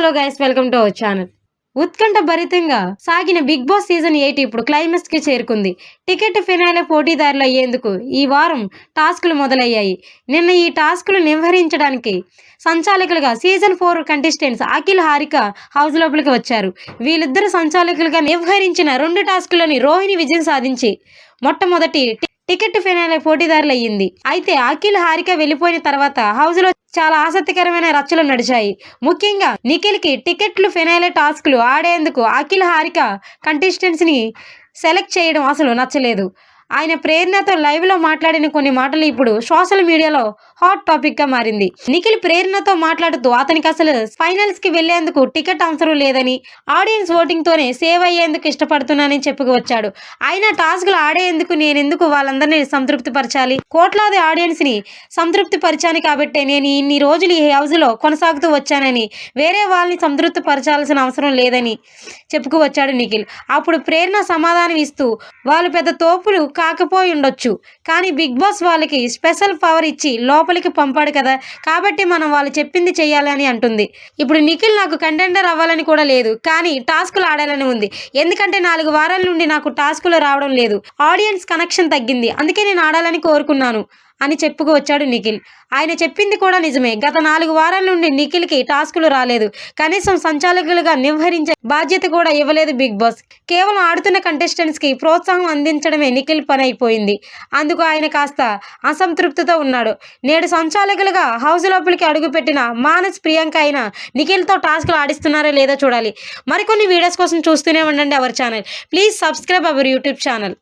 Hello guys welcome to our channel ఉత్కంఠ భరితంగా సాగిన బిగ్ బాస్ సీజన్ ఎయిట్ ఇప్పుడు క్లైమాక్స్కి చేరుకుంది. టికెట్ ఫినాలే పోటీదారులు అయ్యేందుకు ఈ వారం టాస్కులు మొదలయ్యాయి. నిన్న ఈ టాస్కులు నిర్వహించడానికి సంచాలకులుగా season four contestants Akhil Harika house లోపలికి వచ్చారు. వీళ్ళిద్దరు సంచాలకులుగా నిర్వహించిన రెండు టాస్కులని రోహిణి విజయం సాధించి మొట్టమొదటి టికెట్ ఫినాలే పోటీదారులు అయ్యింది అయితే అఖిల్ హారిక వెళ్ళిపోయిన తర్వాత హౌస్లో చాలా ఆసక్తికరమైన రచ్చలు నడిచాయి. ముఖ్యంగా నిఖిల్కి టికెట్లు ఫినాలే టాస్క్లు ఆడేందుకు అఖిల్ హారిక కంటెస్టెంట్స్ని సెలెక్ట్ చేయడం అసలు నచ్చలేదు. ఆయన ప్రేరణతో లైవ్లో మాట్లాడిన కొన్ని మాటలు ఇప్పుడు సోషల్ మీడియాలో హాట్ టాపిక్గా మారింది. నిఖిల్ ప్రేరణతో మాట్లాడుతూ అతనికి అసలు ఫైనల్స్కి వెళ్ళేందుకు టికెట్ అవసరం లేదని ఆడియన్స్ ఓటింగ్ తోనే సేవ్ అయ్యేందుకు ఇష్టపడుతున్నానని చెప్పుకొచ్చాడు ఆయన టాస్క్లు ఆడేందుకు నేను ఎందుకు వాళ్ళందరినీ సంతృప్తి పరచాలి కోట్లాది ఆడియన్స్ని సంతృప్తి పరిచాను కాబట్టి నేను ఇన్ని రోజులు ఈ హౌస్లో కొనసాగుతూ వచ్చానని వేరే వాళ్ళని సంతృప్తి పరచాల్సిన అవసరం లేదని చెప్పుకువచ్చాడు నిఖిల్. అప్పుడు ప్రేరణ సమాధానం ఇస్తూ వాళ్ళు పెద్ద తోపులు కాకపోయి ఉండొచ్చు. కానీ బిగ్ బాస్ వాళ్ళకి స్పెషల్ పవర్ ఇచ్చి లోపలికి పంపాడు కదా. కాబట్టి మనం వాళ్ళు చెప్పింది చేయాలి అని అంటుంది. ఇప్పుడు నిఖిల్ నాకు కంటెండర్ అవ్వాలని కూడా లేదు. కానీ టాస్కులు ఆడాలని ఉంది. ఎందుకంటే నాలుగు వారాల నుండి నాకు టాస్కులు రావడం లేదు. ఆడియన్స్ కనెక్షన్ తగ్గింది. అందుకే నేను ఆడాలని కోరుకున్నాను. అని చెప్పుకు వచ్చాడు నిఖిల్. ఆయన చెప్పింది కూడా నిజమే. గత నాలుగు వారాల నుండి నిఖిల్కి టాస్కులు రాలేదు. కనీసం సంచాలకులుగా నిర్వహించే బాధ్యత కూడా ఇవ్వలేదు బిగ్ బాస్. కేవలం ఆడుతున్న కంటెస్టెంట్స్కి ప్రోత్సాహం అందించడమే నిఖిల్ పని అయిపోయింది. అందుకు ఆయన కాస్త అసంతృప్తితో ఉన్నాడు. నేడు సంచాలకులుగా హౌస్ లోపలికి అడుగుపెట్టిన మానస్ ప్రియాంక అయిన నిఖిల్తో టాస్కులు ఆడిస్తున్నారో లేదో చూడాలి. మరికొన్ని వీడియోస్ కోసం చూస్తూనే ఉండండి our channel. Please subscribe our YouTube channel.